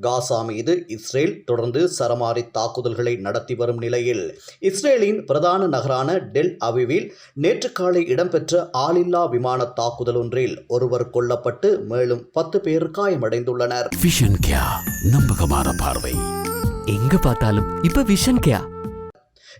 காசா மீது இஸ்ரேல் தொடர்ந்து சரமாரி தாக்குதல்களை நடத்தி வரும் நிலையில். இஸ்ரேலின் பிரதான நகரான டெல் அவிவில் நேற்று காலை இடம்பெற்ற ஆளில்லா விமான தாக்குதல் ஒன்றில் ஒருவர் கொல்லப்பட்டு மேலும் பத்து பேர் காயமடைந்துள்ளனர். விஷன் கியா நம்பகமான பார்வை. எங்க பார்த்தாலும் இப்ப விஷன் கேயா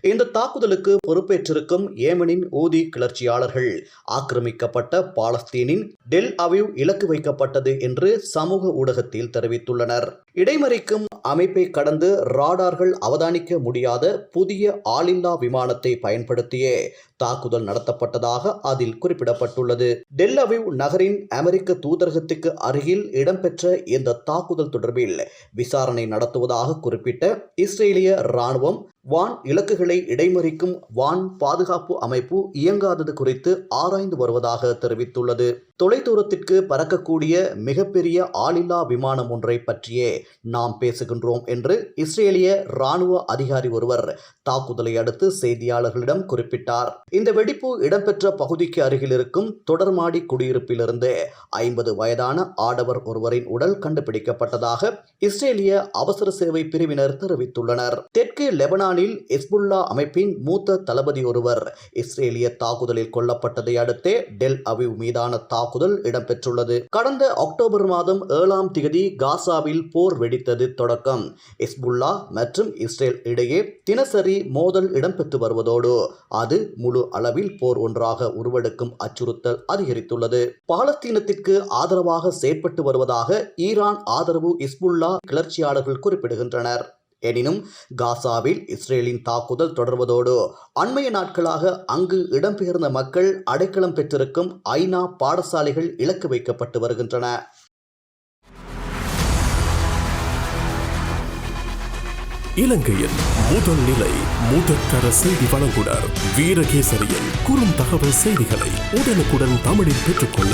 இந்த தாக்குதலுக்கு பொறுப்பேற்றிருக்கும் ஏமனின் ஊதி கிளர்ச்சியாளர்கள். ஆக்கிரமிக்கப்பட்ட பாலஸ்தீனின் டெல் அவிவ் இலக்கு வைக்கப்பட்டது என்று சமூக ஊடகத்தில் தெரிவித்துள்ளனர். இடைமறிக்கும் அமைப்பை கடந்து ராடார்கள் அவதானிக்க முடியாத புதிய ஆளில்லா விமானத்தை பயன்படுத்தியே தாக்குதல் நடத்தப்பட்டதாக அதில் குறிப்பிடப்பட்டுள்ளது. டெல் அவிவ் நகரின் அமெரிக்க தூதரகத்துக்கு அருகில் இடம்பெற்ற இந்த தாக்குதல் தொடர்பில் விசாரணை நடத்துவதாக குறிப்பிட்ட இஸ்ரேலிய இராணுவம் வான் இலக்குகளை இடைமறிக்கும் வான் பாதுகாப்பு அமைப்பு இயங்காதது குறித்து ஆராய்ந்து வருவதாக தெரிவித்துள்ளது. தொலைதூரத்திற்கு பறக்கக்கூடிய மிகப்பெரிய ஆளில்லா விமானம் ஒன்றை பற்றியே நாம் பேசுகின்றோம் என்று இஸ்ரேலிய இராணுவ அதிகாரி ஒருவர் தாக்குதலை அடுத்து செய்தியாளர்களிடம் குறிப்பிட்டார். இந்த வெடிப்பு இடம்பெற்ற பகுதிக்கு அருகில் இருக்கும் தொடர்மாடி குடியிருப்பிலிருந்து ஐம்பது வயதான ஆடவர் ஒருவரின் உடல் கண்டுபிடிக்கப்பட்டதாக இஸ்ரேலிய அவசர சேவை பிரிவினர் தெரிவித்துள்ளனர். தெற்கு லெபனானில் எஸ்புல்லா அமைப்பின் மூத்த தளபதி ஒருவர் இஸ்ரேலிய தாக்குதலில் கொல்லப்பட்டதை அடுத்தே டெல் அவிவ் மீதான தாக்குதல் இடம்பெற்றுள்ளது. கடந்த அக்டோபர் மாதம் ஏழாம் திகதி காசாவில் போர் வெடித்தது தொடக்கம். இஸ்புல்லா மற்றும் இஸ்ரேல் இடையே தினசரி மோதல் இடம்பெற்று வருவதோடு அது முழு அளவில் போர் ஒன்றாக உருவெடுக்கும் அச்சுறுத்தல் அதிகரித்துள்ளது. பாலஸ்தீனத்திற்கு ஆதரவாக செயற்பட்டு வருவதாக ஈரான் ஆதரவு இஸ்புல்லா கிளர்ச்சியாளர்கள் குறிப்பிடுகின்றனர். எனினும் காசாவில் இஸ்ரேலின் தாக்குதல் தொடர்வதோடு அண்மைய நாட்களாக அங்கு இடம்பெயர்ந்த மக்கள் அடைக்கலம் பெற்றிருக்கும் ஐநா பாடசாலைகள் இலக்கு வைக்கப்பட்டு வருகின்றன. இலங்கையின் முதல் நிலை முதற்கர செய்தி வழங்குனர் வீரகேசரியின் குறும் தகவல் செய்திகளை உடனுக்குடன் தமிழில் பெற்றுக்கொள்ள